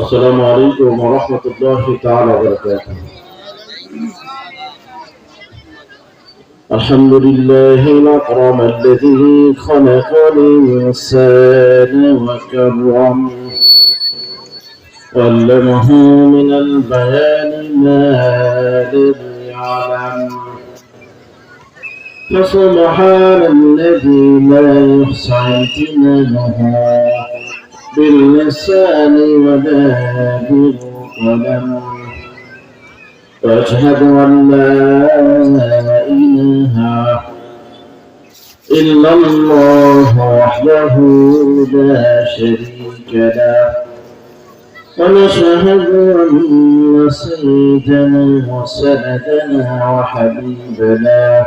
السلام عليكم ورحمة الله تعالى وبركاته. الحمد لله الأكرم الذي خلق الإنسان وكرم علمه من البيان ما لم يعلم. فسبحان الذي لا يحصى امتنانه. باللسان ولا بالقلم واشهد أن لا إله إلا الله وحده لا شريك له. ونشهد أن سيدنا وسندنا وحبيبنا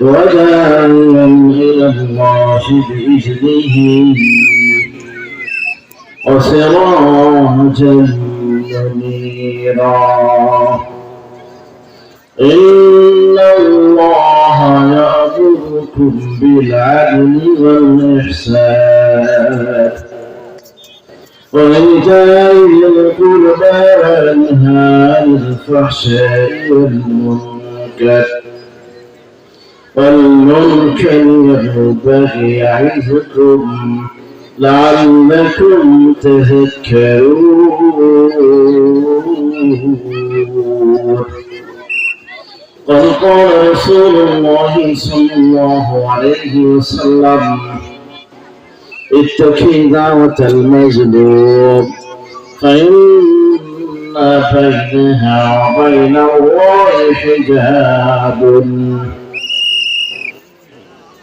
وداعيا إلى الله بإذنه وسراجا منيرا إن الله يأمركم بالعدل والإحسان وإيتاء ذي القربى وينهى عن الفحشاء والمنكر والمنكر ينبغي يعظكم لعلكم تذكرون. قد قال رسول الله صلى الله عليه وسلم اتقي دعوة المظلوم فإن بينها وبين الله حجاب.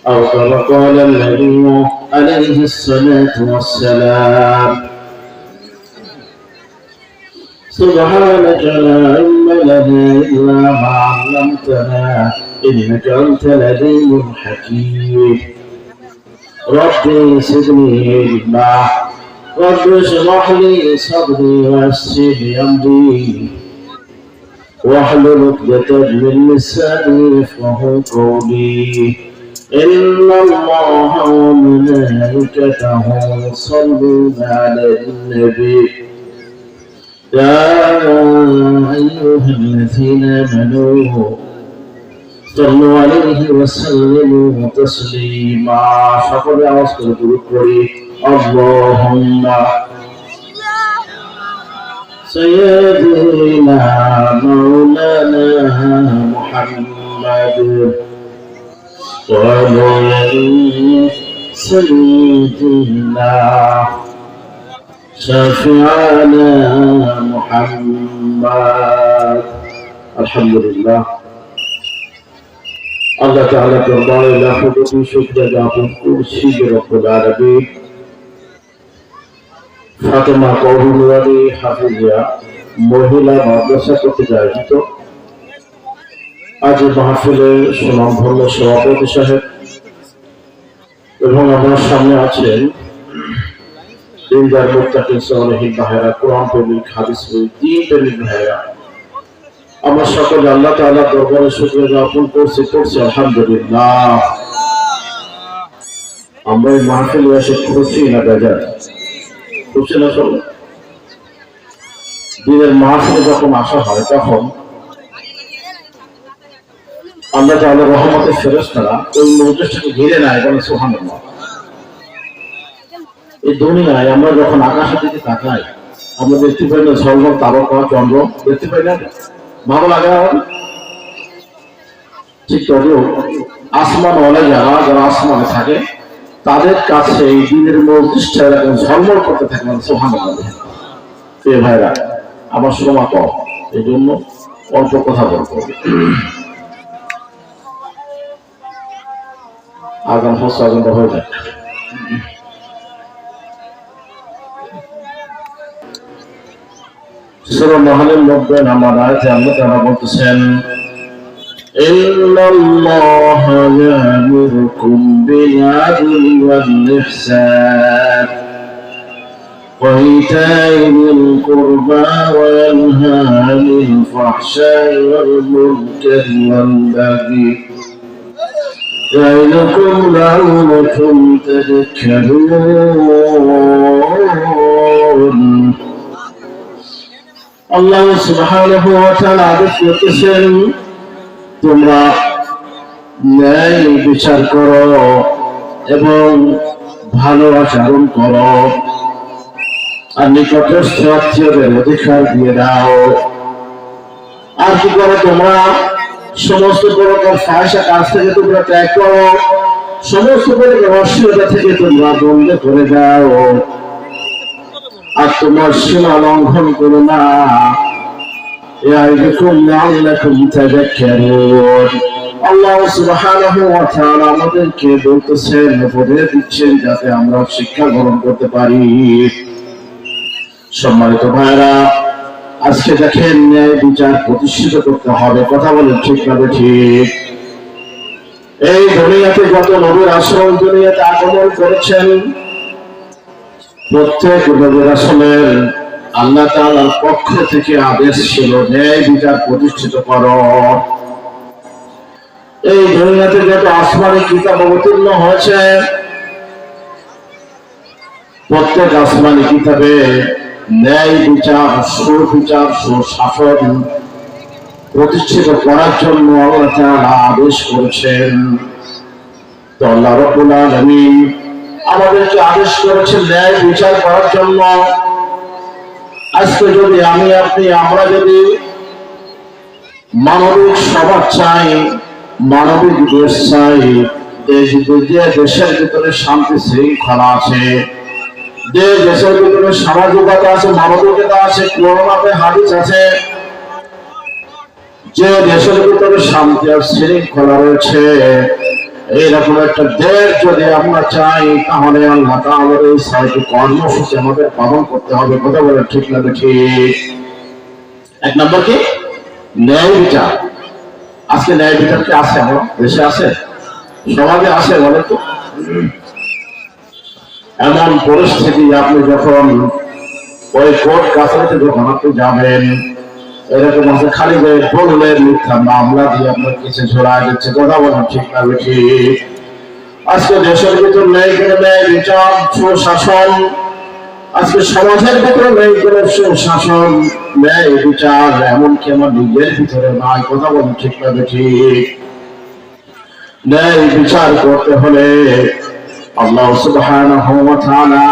أو كما قال النبي عليه الصلاة والسلام. سبحانك لا علم لنا إلا ما علمتنا إنك أنت العليم الحكيم. ربي زدني علما رب اشرح لي صدري ويسر لي أمري. واحلل عقدة من لساني يفقه قولي. إن الله وملائكته يصلون على النبي يا أيها الذين آمنوا صلوا عليه وسلموا تسليما সকলে আওয়াজ করে দূর করি اللهم سيدنا مولانا محمد وعلى سيدنا شفيعنا محمد الحمد لله আল্লাহ তাআলা দরবারে লাখো কোটি শুকরিয়া জ্ঞাপন করছি যে রব্বুল আলামিন ফাতেমা কৌরুয়ারি হাফিজিয়া মহিলা মাদ্রাসা কর্তৃক আয়োজিত আজ মাহফিলের সুনামধন্য সভাপতি সাহেব এবং আমার সামনে আছেন দিনদার মুক্তাকিন সালেহীন ভাইরা, কোরআন প্রেমিক, হাদিস দিন প্রেমিক ভাইরা। আমরা সকলে আল্লাহ তাআলা দরবারে শুকরিয়া জ্ঞাপন আলহামদুলিল্লাহ। আমরা এই মাহফিলে এসে খুশি না বেজার? খুশি না সব দিনের মাহফিলে যখন আসা হয়, তখন আল্লাহ তাআলা রহমতের ফেরেশতারা ওই মজলিসটাকে ঘিরে নেয় বলে সুবহানাল্লাহ। এই দুনিয়ায় আমরা যখন আকাশের দিকে তাকাই, আমরা দেখতে পাই না ঝলমল, তারকা চন্দ্র দেখতে পাই না ভালো লাগে আমার ঠিক তবেও আসমান ওলা যারা যারা আসমানে থাকে, তাদের কাছে এই দিনের মজলিসটা এরকম ঝলমল করতে থাকে মানে এ ভাইরা, আমার সময় কম এই জন্য অল্প কথা বলব। আগাম হচ্ছে আগামটা হয়ে যায় সুরা নহলের নব্বই নাম্বার আয়াতে আল্লাহ তাআলা বলতেছেন إن الله يأمركم بالعدل والإحسان وإيتاء ذي القربى وينهى عن الفحشاء والمنكر والبغي يعظكم لعلكم تذكرون আল্লাহ সুবহানাহু ওয়া তাআলা আদেশ করতেছেন তোমরা ন্যায় বিচার করো এবং ভালো আচরণ করো আর নিকটস্থ আত্মীয়দের অধিকার দিয়ে দাও আর কি করো তোমরা সমস্ত প্রকার ফাঁসা কাজ থেকে তোমরা ত্যাগ করো। সমস্ত প্রকার অশ্লীলতা থেকে তোমরা বন্ধ করে দাও। আর তোমার সীমা লঙ্ঘন করো না। আমরা শিক্ষা গ্রহণ করতে পারি। সম্মানিত ভাইরা আজকে দেখেন ন্যায় বিচার প্রতিষ্ঠিত করতে হবে। কথা বলেন ঠিক না ঠিক। এই দুনিয়াতে যত নবীর আশ্রম, দুনিয়াতে আগমন করেছেন, প্রত্যেক নবীর আসলের আল্লাহ তাআলার পক্ষ থেকে আদেশ ছিল, ন্যায় বিচার প্রতিষ্ঠিত কর। এই দুনিয়াতে যত আসমানি কিতাব অবতীর্ণ হয়েছে, প্রত্যেক আসমানি কিতাবে ন্যায় বিচার সুবিচার সুশাসন প্রতিষ্ঠিত করার জন্য আল্লাহ আদেশ করেছেন। তো আল্লাহ রাব্বুল আলামিন আমাদেরকে আদেশ করেছেন ন্যায় বিচার করার জন্য। আজকে যদি আমি, আপনি, আমরা যদি মানবিক সমাজ চাই, মানবিক দেশ চাই, দেশ দেশের ভিতরে শান্তি শৃঙ্খলা আছে যে দেশের ভিতরে সামাজিকতা আছে, মানবিকতা আছে করোনাতে হাদিস আছে, যে দেশের ভিতরে শান্তি আর শৃঙ্খলা রয়েছে, এইরকম একটা দেশ যদি আমরা চাই, তাহলে আল্লাহ তাআলার এই ছয়টি কর্মসূচি আমাদের পালন করতে হবে, কথা বলে ঠিক লাগে ঠিক? এক নম্বর কি? ন্যায় বিচার। আজকে ন্যায় বিচার কি আছে? আমার দেশে আছে? সমাজে আছে বলে তো। এমন পরিস্থিতি আপনি যখন ওই কোর্ট কাছারিতে যখন আপনি যাবেন, এরকম আছে, খালি যে বললে মিথ্যা মামলা দিয়ে আপনার কিছু ঝোড়া দিচ্ছে, কথা বলেন ঠিক না ঠিক আজকে দেশের ভিতর নেই কোনো ন্যায় বিচার সুশাসন। আজকে সমাজের ভিতরে নেই কোনো সুশাসন ন্যায় বিচার, এমনকি আমার নিজের ভিতরে নাই, কথা বলেন ঠিক না ঠিক ন্যায় বিচার করতে হলে আল্লাহ সুবহানাহু ওয়া তাআলা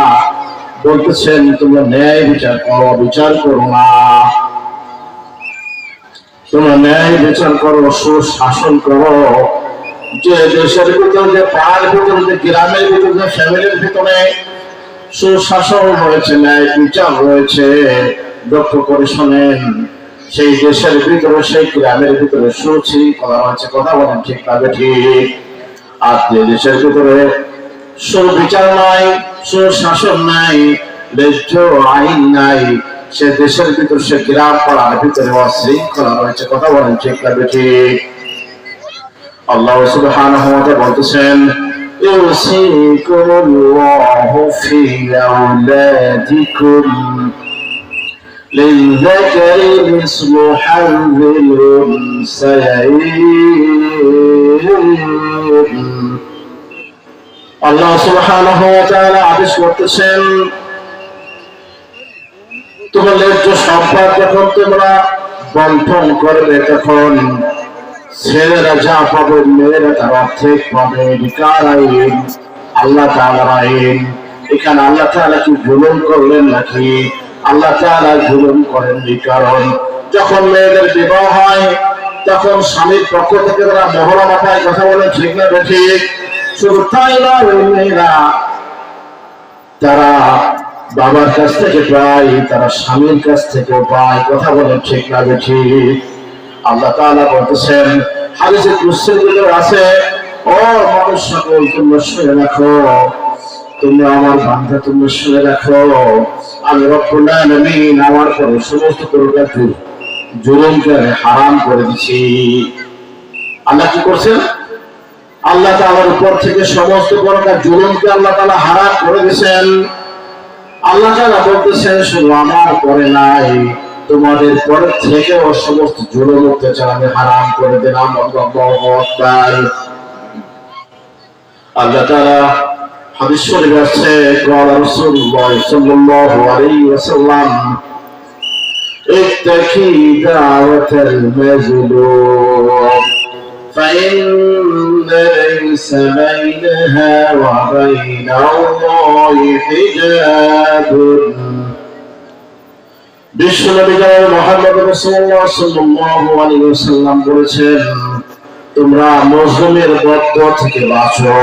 বলতেছেন, তোমরা ন্যায় বিচার করো বিচার করো না। তোমরা ন্যায় বিচার করো, সুশাসন করো। যে দেশের ভিতরে যে পাড়ার ভিতরে যে গ্রামের ভিতরে যে ফ্যামিলির ভিতরে সুশাসন রয়েছে, ন্যায় বিচার রয়েছে, লক্ষ্য করে শোনেন, সেই দেশের ভিতরে, সেই গ্রামের ভিতরে সুশৃঙ্খলা রয়েছে। কথা বলেন ঠিক পাবে ঠিক আর যে দেশের ভিতরে সুবিচার নাই সুশাসন নাই ন্যায্য আইন নাই সে দেশের ভিতর সে গ্রাম পাড়ার ভিতরে অশৃঙ্খলা রয়েছে কথা বলেন ঠিক না ঠিক আল্লাহ সুবহানাহু ওয়া তাআলা বলতেছেন يوصيكم الله في أولادكم للذكر مثل حظ الأنثيين আল্লাহ সুবহানাহু ওয়া তাআলা আদেশ করতেছেন, তোমার ন্যায্য সম্পদ যখন তোমরা বন্টন করবে, তখন ছেলেরা যা পাবে, মেয়েরা তার অর্ধেক পাবে। বিকার আইন, আল্লাহ তাআলার আইন। এখানে আল্লাহ তাআলা কি জুলুম করলেন নাকি? আল্লাহ তাআলা জুলুম করেননি কারণ যখন মেয়েদের বিবাহ হয়, তখন স্বামীর পক্ষ থেকে তারা মহড়া মাথায় কথা বলে ঠিক না ঠিক? তারা বাবার কাছ থেকে পায়, তারা স্বামীর কাছ থেকে পায়, কথা বলে ঠিক না ঠিক আল্লাহ তাআলা বলতেছেন হাদিসে কুরসির ভিতরে আছে, ও মানুষ সকল তোমরা শুনে রাখো। তুমি আমার বান্ধা তুমি শুনে রাখো। আমি রব্বুল আলামিন আমার পরে সমস্ত প্রকার জুল- জুলুমকে হারাম করে দিছি। আল্লাহ কি করছেন? আল্লাহ তাআলার উপর থেকে সমস্ত প্রকার জুলুমকে আল্লাহ তাআলা হারাম করে দিয়েছেন আল্লাহ তাআলা বলতেছেন শুধু আমার পরে নাই তোমাদের পরে থেকেও সমস্ত জুলুম অত্যাচার আমি হারাম করে দিলাম আল্লাহু আকবার আল্লাহ তাআলা হাদিস শরীফে আছে قال رسول الله صلى الله عليه وسلم اتقي دعوة المظلوم فإن ليس بينها وبين الله حجاب বিশ্বনবী জনাব মুহাম্মদ রাসূলুল্লাহ সাল্লাল্লাহু আলাইহি ওয়াসাল্লাম বলেছেন তোমরা মজলুমের বদ্ধ থেকে বাঁচো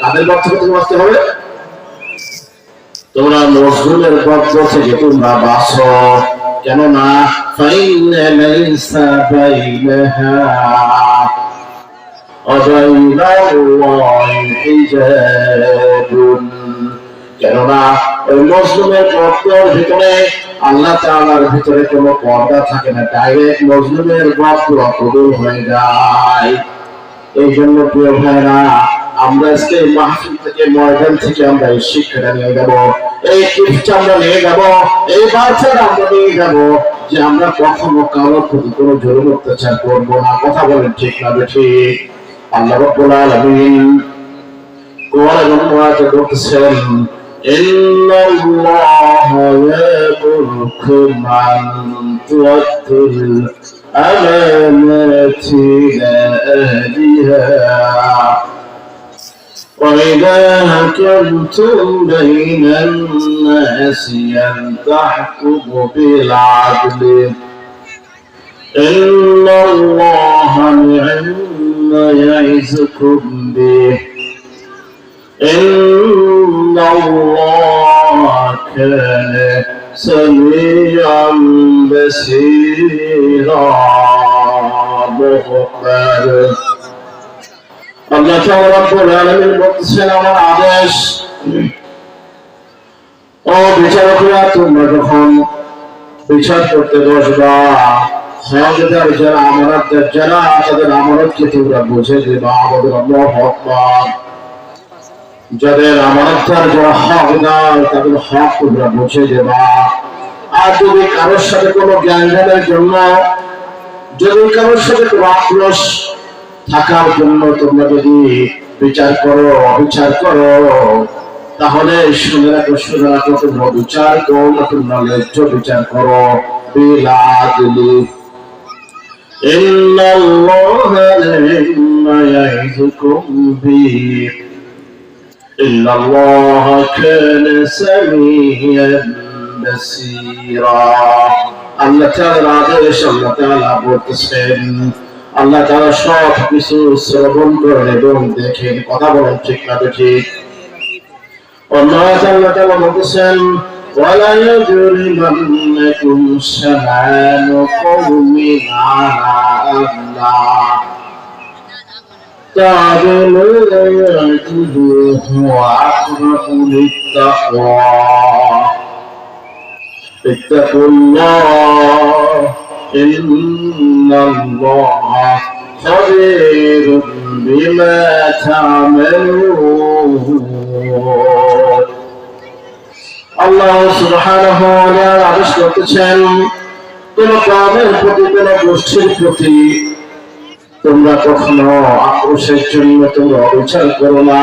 কাদের বদ্ধ থেকে বাঁচতে হবে তোমরা মজলুমের বদ্ধ থেকে তোমরা বাঁচো কেননা ফাইন্না লাইসা বাইনাহা وبين الله حجاب কেননা ওই মজলুমের বদ্ধর ভিতরে আল্লাহ তাআলার ভিতরে কোনো পর্দা থাকে না ডাইরেক্ট মজলুমের বদ্ধ কবুল হয়ে যায় এই জন্য প্রিয় ভাইরা আমরা আজকে এই মাহফিল থেকে ময়দান থেকে আমরা এই শিক্ষাটা নিয়ে যাব এই টিপসটা আমরা নিয়ে যাব এই বার্তাটা আমরা নিয়ে যাব যে আমরা কখনো কারোর প্রতি কোনো জরুরি অত্যাচার করবো না কথা বলেন ঠিক না ঠিক আল্লাহ রব্বুল আলামিন কোরআন এবং আয়াতে বলতেছেন إن الله يأمركم أن تؤدوا الأمانات إلى أهلها وإذا حكمتم بين الناس أن تحكموا بالعدل إن الله نعم ما يعزكم به إن الله كان سميعا بصيرا مخبر আল্লাহ তাআলা রব্বুল আলামিন বলতেছেন আমার আদেশ ও বিচারকরা তোমরা যখন বিচার করতে বসবা তাদের বুঝে তাদের বুঝে আর যদি কারোর সাথে কোনো জ্ঞান জ্ঞানের জন্য, যদি কারোর সাথে কোনো আক্রোশ থাকার জন্য তোমরা যদি বিচার করো, অবিচার করো, তাহলে শুনে রাখো শুনে রাখো, তোমরা বিচার করো, তোমরা ন্যায্য বিচার করো। إن الله نعم يعظكم به إن الله كان سميعا بصيرا আল্লাহ তাআলার আদেশ আল্লাহ তাআলা বলতেছেন আল্লাহ তাআলা সব কিছু শ্রবণ করেন এবং দেখেন কথা বলেন ঠিক না ঠিক অন্য আয়াতে আল্লাহ তাআলা বলতেছেন ولا يجرمنكم قوم على ألا تعدلوا يعدلوا هو للتقوى. اتقوا الله إن الله خبير بما تعملون. আল্লাহ সুবহানাহু ওয়া তাআলা আদেশ করতেছেন, কোন কওমের প্রতি, কোন গোষ্ঠীর প্রতি তোমরা কখনো আক্রোশের জন্য তোমরা অবিচার করো না।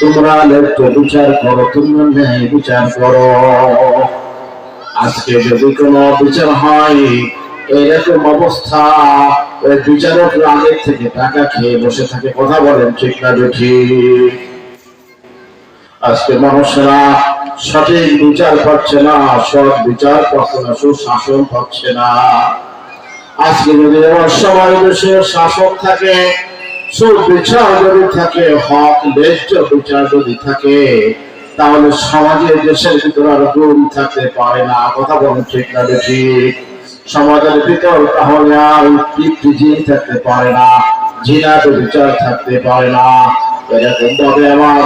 তোমরা ন্যায্য বিচার করো, তোমরা ন্যায় বিচার করো। আজকে যদি কোনো বিচার হয়, এরকম অবস্থা বিচারক আগের থেকে টাকা খেয়ে বসে থাকে, কথা বলেন ঠিক না ঠিক আজকে মানুষরা সঠিক বিচার পাচ্ছে না, সৎ বিচার পাচ্ছে না, সুশাসন পাচ্ছে না। আজকে যদি আমার সবার দেশে শাসক থাকে, সুবিচার যদি থাকে, হক ন্যায্য বিচার যদি থাকে, তাহলে সমাজে দেশের ভিতরে আর গুণ থাকতে পারে না। কথা বলুন ঠিক না ঠিক সমাজের ভিতর তাহলে আর পিতৃজি থাকতে পারে না জিনাতে বিচার থাকতে পারে না। এরকম ভাবে আমার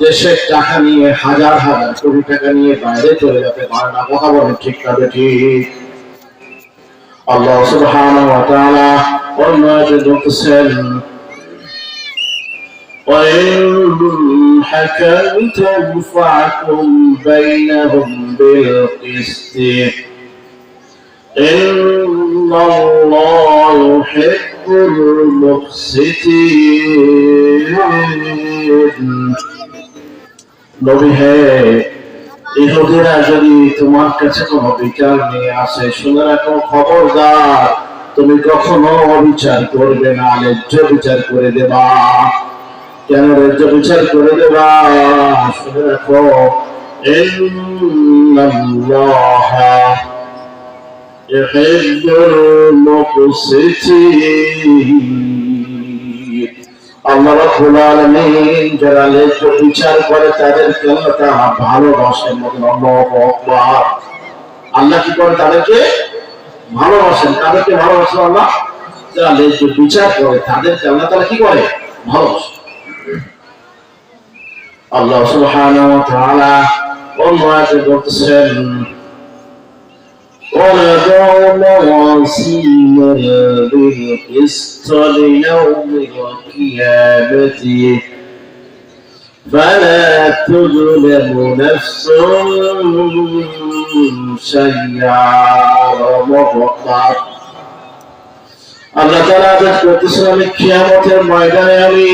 দেশের টাকা নিয়ে হাজার হাজার কোটি টাকা নিয়ে বাইরে চলে যেতে পারে না কথা বলেন ঠিক না ঠিক আল্লাহ সুবহানাহু ওয়া তাআলা অন্য আয়াতে বলতেছেন وإن حكمتم فاحكم بينهم بالقسط إن الله يحب المقسطين নবী হে ইহুদিরা যদি তোমার কাছে কোনো বিচার নিয়ে আসে শুনে রাখো খবরদার। তুমি কখনো অবিচার করবে না, ন্যায্য বিচার করে দেবা। কেন ন্যায্য বিচার করে দেবা? শুনে রাখো। ইউহিব্বুল মুকসিতিন আল্লাহ রাব্বুল আলামিন যারা ন্যায্য বিচার করে তাদেরকে আল্লাহ ভালোবাসেন আল্লাহু কি করে তাদেরকে? ভালোবাসেন। তাদেরকে ভালোবাসেন আল্লাহ? যারা বিচার করে তাদেরকে আল্লাহ তাআলা কি করে? ভালোবাসেন। আল্লাহ সুবহানাহু ওয়া তাআলা বলতেছেন ونضع موازين بالقسط ليوم القيامة فلا تظلم نفس شيئا ومفقر আল্লাহ তাআলা আদেশ করতেছেন আমি কিয়ামতের ময়দানে আমি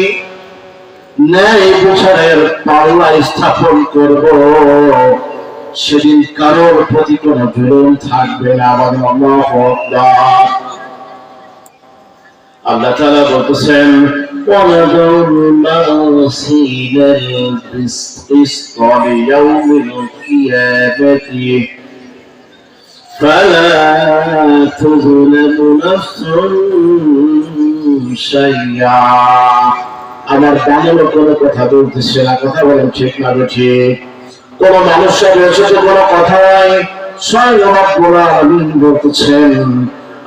ন্যায় বিচারের পাল্লা স্থাপন করব সেদিন কারোর প্রতি কোনো জুলুম থাকবে না আমার আল্লাহু আকবার আল্লাহ তাআলা বলতেছেন وَنَضَعُ الْمَوَازِينَ الْقِسْطَ لِيَوْمِ الْقِيَامَةِ فَلَا تُظْلَمُ نَفْسٌ شَيْئًا আমার বানানো কোনো কথা বলতেছে না কথা বলেন ঠিক না ঠিক কোন মানুষের রয়েছে যে কোনো কথা নাই স্বয়ং রব্বুল আলামিন বলতেছেন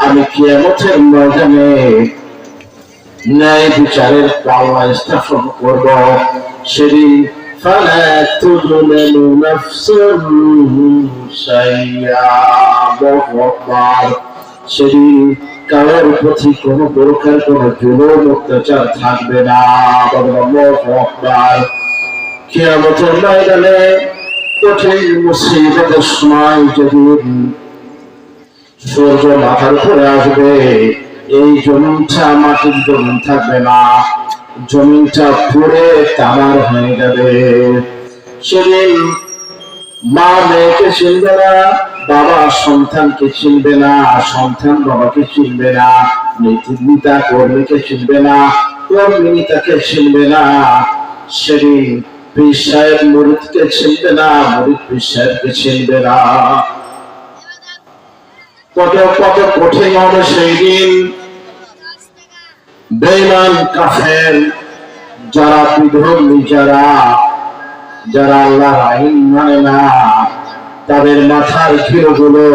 আমি কিয়ামতের ময়দানে ন্যায় বিচারের পাওয়া স্থাপন করব সেদিন فلا تظلم نفس شيئا الله সেদিন কারোর প্রতি কোন প্রকার কোন জুলুম অত্যাচার থাকবে না আল্লাহু আকবার কিয়ামতের ময়দানে কঠিন সময় যেদিন সূর্য মাথার উপরে আসবে। এই জমিনটা মাটির জমিন থাকবে না। জমিনটা পুড়ে তামার হয়ে যাবে। সেদিন মা মেয়েকে চিনবে না, বাবা সন্তানকে চিনবে না, সন্তান বাবাকে চিনবে না নীতিবিতা কর্মীকে চিনবে না, কর্মী তাকে চিনবে না। সেদিন চিনবে না চিনবে না। কত কত কঠিন হবে সেই দিন। বেমান কাফের, যারা বিধর্মী, যারা যারা আল্লাহর আইন মানে না, তাদের মাথার ঘিরগুলো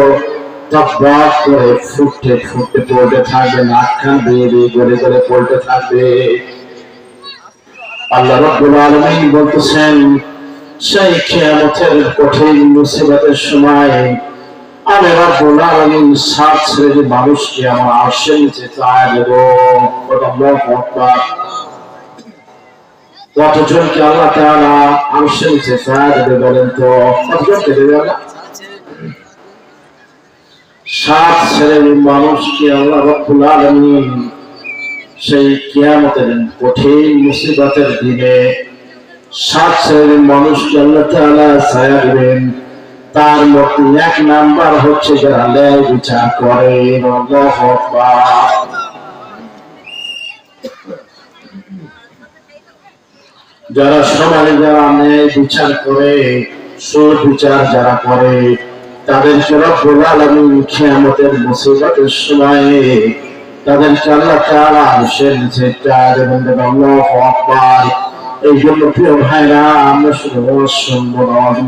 টকবক করে ফুটতে ফুটতে পড়তে থাকবে, নাক কান বেয়ে বেয়ে গড়ে গড়ে পড়তে থাকবে। আল্লাহ রব্বুল আলামিন বলতেছেন, সেই কিয়ামতের কঠিন মুসিবতের সময় আমি রব্বুল আলামিন সাত শ্রেণির মানুষকে আমার আর্শের নিচে চায় দেব। কতজনকে আল্লাহ তাআলা আর্শের নিচে চায় দেবে বলেন তো? কতজনকে দেবে আল্লাহ? সাত শ্রেণির মানুষকে আল্লাহ রব্বুল আলামিন সেই কিয়ামতের কঠিন মুসিবতের দিনে সাত শ্রেণির মানুষকে আল্লাহ ছায়া দিবেন। তার মধ্যে এক নাম্বার হচ্ছে যারা ন্যায় বিচার করে যারা সমাজে যারা ন্যায় বিচার করে, সুর বিচার যারা করে, তাদেরকে রব্বুল আলামিন কিয়ামতের মুসিবতের সময়ে তাদেরকে আল্লাহ তাআলা আরশের নিচে চার আল্লাহু এই জন্য প্রিয় ভাইরা, আমরা শুধু শুনব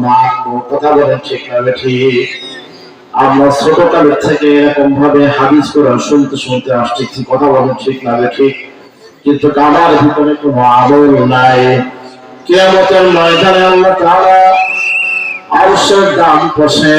মানবো কথা বলেন ঠিক না ঠিক? আমরা ছোটকালের থেকে এরকম ভাবে হাদিস কোরআন শুনতে শুনতে আসছি কথা বলেন ঠিক না ঠিক? কিন্তু আমার ভিতরে কোনো আদর নাই। কিয়ামতের ময়দানে আল্লাহ তাআলা আরশের দাম কষে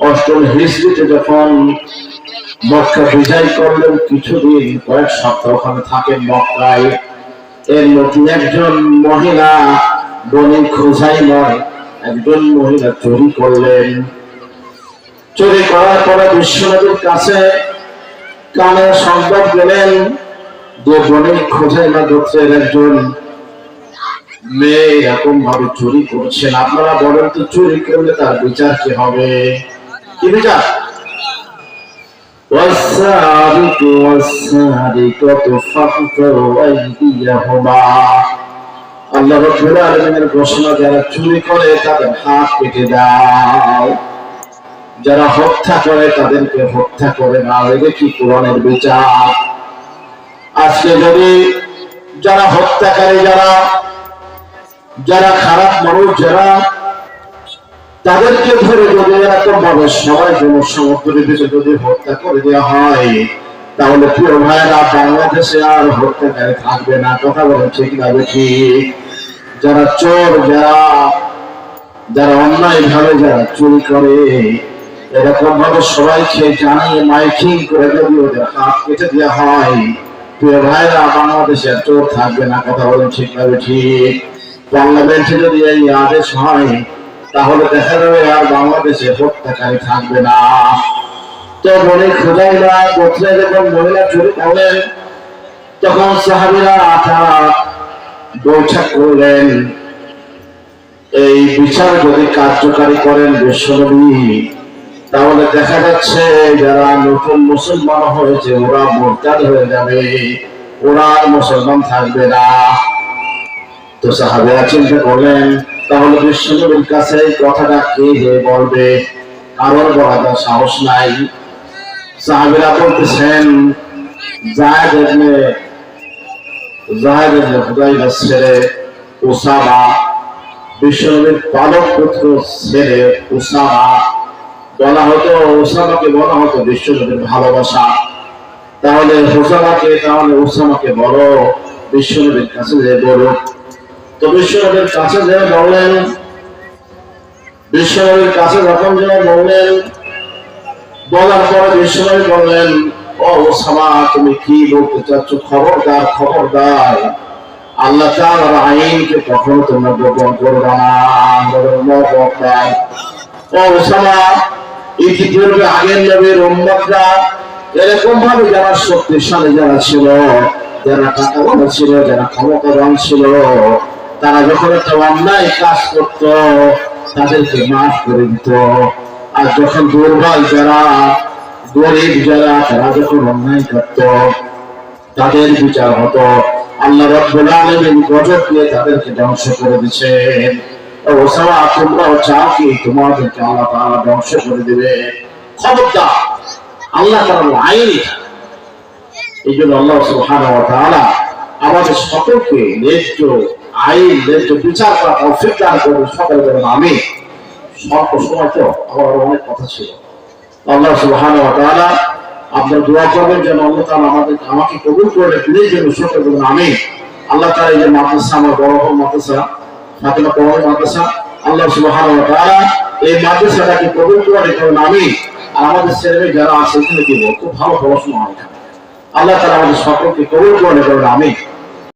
অষ্টম হিজরতে যখন মক্কা বিজয় করলেন, কিছুদিন কয়েক সপ্তাহ ওখানে থাকেন মক্কায়। এর মধ্যে একজন মহিলা, বনি খোঁজাই নয় একজন মহিলা চুরি করলেন। চুরি করার পরে বিশ্বনাথের কাছে কানে সংবাদ গেলেন যে বনে খোঁজাই না গোত্রের একজন মেয়ে এরকম ভাবে চুরি করছেন। আপনারা বলেন তো, চুরি করলে তার বিচার কি হবে? কি বিচার والسارق والسارقة فاقطعوا أيديهما আল্লাহ রাব্বুল আলামিনের ঘোষণা যারা চুরি করে তাদের হাত কেটে দাও যারা হত্যা করে তাদেরকে হত্যা করে না এটা কি কোরআনের বিচার আজকে যদি যারা হত্যাকারী যারা যারা খারাপ মানুষ যারা তাদেরকে ধরে যদি এরকম ভাবে সবাই জনসমর্থনের দিকে যদি হত্যা করে দেওয়া হয়, তাহলে প্রিয় ভাইয়েরা, বাংলাদেশে আর হত্যাকারী থাকবে না? কথা বলে ঠিক না ঠিক যারা চোর, যারা যারা অন্যায় ভাবে যারা চুরি করে, এরকম ভাবে সবাইকে জানিয়ে মাইকিং করে যদি ওদের হাত কেটে দেওয়া হয়, প্রিয় ভাইরা বাংলাদেশে চোর থাকবে না, কথা বলেন ঠিক না ঠিক পার্লামেন্টে যদি এই আদেশ হয় তাহলে দেখা যাবে আর বাংলাদেশে হত্যাকারী থাকবে না। তো মনে খোঁজাই না, কোথায় যখন মহিলা চুরি করলেন তখন সাহাবিরা আঠা বৈঠক করলেন। এই বিচার যদি কার্যকারী করেন বিশ্বনবী, তাহলে দেখা যাচ্ছে যারা নতুন মুসলমান হয়েছে, ওরা মোরতাদ হয়ে যাবে, ওরা মুসলমান থাকবে না। তো সাহাবেরা চিন্তা করলেন তাহলে বিশ্বনবীর কাছে কথাটা কে হে বলবে? কারোর বলার সাহস নাই। সাহাবেরা বলতেছেন উসামা, বিশ্বনবীর পালক পুত্র উসামা। বলা হতো, উসামাকে বলা হতো বিশ্বনবীর ভালোবাসা। তাহলে হুসামাকে, তাহলে উসামাকে বলো, বিশ্বনবীর কাছে যে বলো তো বিশ্বনবীর কাছে যে বললেন, বিশ্বনবীর কাছে যখন যে বললেন, বলার পরে বিশ্বনবী বললেন, ও ওসামা তুমি কি বলতে চাচ্ছ খবরদার খবরদার। আল্লাহ তাআলার আইনকে কখনো তোমরা গোপন করবে না ও ওসামা ইতিপূর্বে আগের নবীর উম্মতরা এরকম ভাবে যারা শক্তিশালী, যারা ছিল, যারা টাকা ছিল, যারা ক্ষমতাবান ছিল তারা যখন একটা অন্যায় কাজ করত, তাদেরকে মাফ করে দিত। আর যখন দুর্বল যারা, গরিব যারা, তারা যখন অন্যায় করত, তাদের বিচার হতো। আল্লাহ রব্বুল গজব দিয়ে তাদেরকে ধ্বংস করে দিচ্ছেন ওসামা তোমরাও চাও কি তোমাদেরকে আল্লাহ ধ্বংস করে দিবে? খবরদার, আল্লাহ তাআলা আইন এই জন্য আল্লাহ আমাদের সকলকে আইন অনেক কথা ছিল। আল্লাহ দোয়া করবেন যেন আমাদের আমাকে কবুল করে জন্য সকলে বলেন আমি আল্লাহ তাআলা এই যে মাদ্রাসা, আমার বড় মাদ্রাসা, ফাতিমা পড়ার মাদ্রাসা, আল্লাহ তাআলা এই মাদ্রাসাটাকে কবুল করে করেন আমি আর আমাদের ছেলে যারা আছে, এখানে দিব খুব ভালো পড়াশোনা হয়। আল্লাহ তাআলা আমাদের সকলকে কবুল করে করেন আমি